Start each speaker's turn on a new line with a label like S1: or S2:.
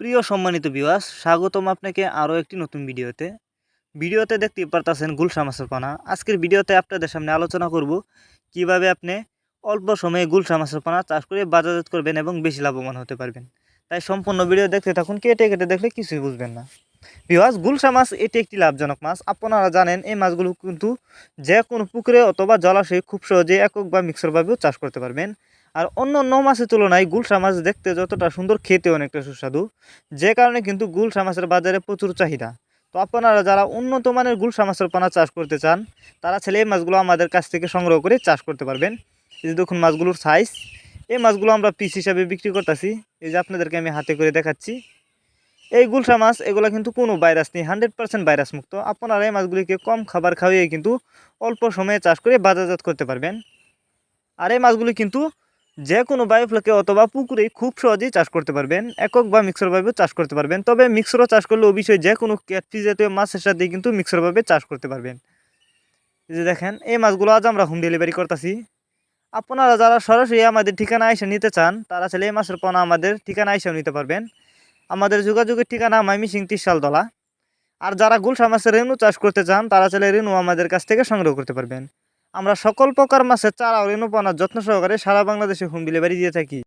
S1: প্রিয় সম্মানিত বিওয়াস স্বাগতম আপনাকে আরও একটি নতুন ভিডিওতে। ভিডিওতে দেখতে পারতেছেন গুলশা মাছের পানা। আজকের ভিডিওতে আপনাদের সামনে আলোচনা করব কীভাবে আপনি অল্প সময়ে গুলশা মাছের পানা চাষ করে বাজারজাত করবেন এবং বেশি লাভবান হতে পারবেন। তাই সম্পূর্ণ ভিডিও দেখতে থাকুন, কেটে কেটে দেখলে কিছুই বুঝবেন না। বিওয়াস গুলশা মাছ এটি একটি লাভজনক মাছ। আপনারা জানেন, এই মাছগুলো কিন্তু যে কোনো পুকুরে অথবা জলাশয়ে খুব সহজে একক বা মিক্সরভাবেও চাষ করতে পারবেন। আর অন্য অন্য মাছের তুলনায় গুলশা মাছ দেখতে যতটা সুন্দর খেতে অনেকটা সুস্বাদু। যে কারণে কিন্তু গুলশা মাছের বাজারে প্রচুর চাহিদা। তো আপনারা যারা উন্নত মানের গুলশা মাছের পানা চাষ করতে চান, তারা ছেলে এই মাছগুলো আমাদের কাছ থেকে সংগ্রহ করে চাষ করতে পারবেন। এই যে দেখুন মাছগুলোর সাইজ এই মাছগুলো আমরা পিস হিসাবে বিক্রি করতেছি। এই যে আপনাদেরকে আমি হাতে করে দেখাচ্ছি। এই গুলশা মাছ, এগুলো কিন্তু কোনো ভাইরাস নেই হান্ড্রেড পার্সেন্ট ভাইরাস মুক্ত। আপনারা এই মাছগুলিকে কম খাবার খাওয়িয়ে কিন্তু অল্প সময়ে চাষ করে বাজারজাত করতে পারবেন। আর এই মাছগুলি কিন্তু যে কোনো বায়োফ্লকে অথবা পুকুরে খুব সহজেই চাষ করতে পারবেন। একক বা মিক্সরভাবেও চাষ করতে পারবেন। তবে মিক্সরও চাষ করলে অবশ্যই যে কোনো ক্যাটফিস জাতীয় মাছের সাথে কিন্তু মিক্সরভাবে চাষ করতে পারবেন। যে দেখেন, এই মাছগুলো আজ আমরা হোম ডেলিভারি করতেছি। আপনারা যারা সরাসরি আমাদের ঠিকানা এসে নিতে চান, তারা ছেলে এই মাছের পোনা আমাদের ঠিকানা এসেও নিতে পারবেন। আমাদের যোগাযোগের ঠিকানা মাইমি মাইমিসিং তিরশালতলা আর যারা গুলশা মাছের রেণু চাষ করতে চান, তারা ছেলে রেণু আমাদের কাছ থেকে সংগ্রহ করতে পারবেন। আমরা সকল প্রকার মাছের চারা ও রেণু পানার যত্ন সহকারে সারা বাংলাদেশে হোম ডেলিভারি দিয়ে থাকি।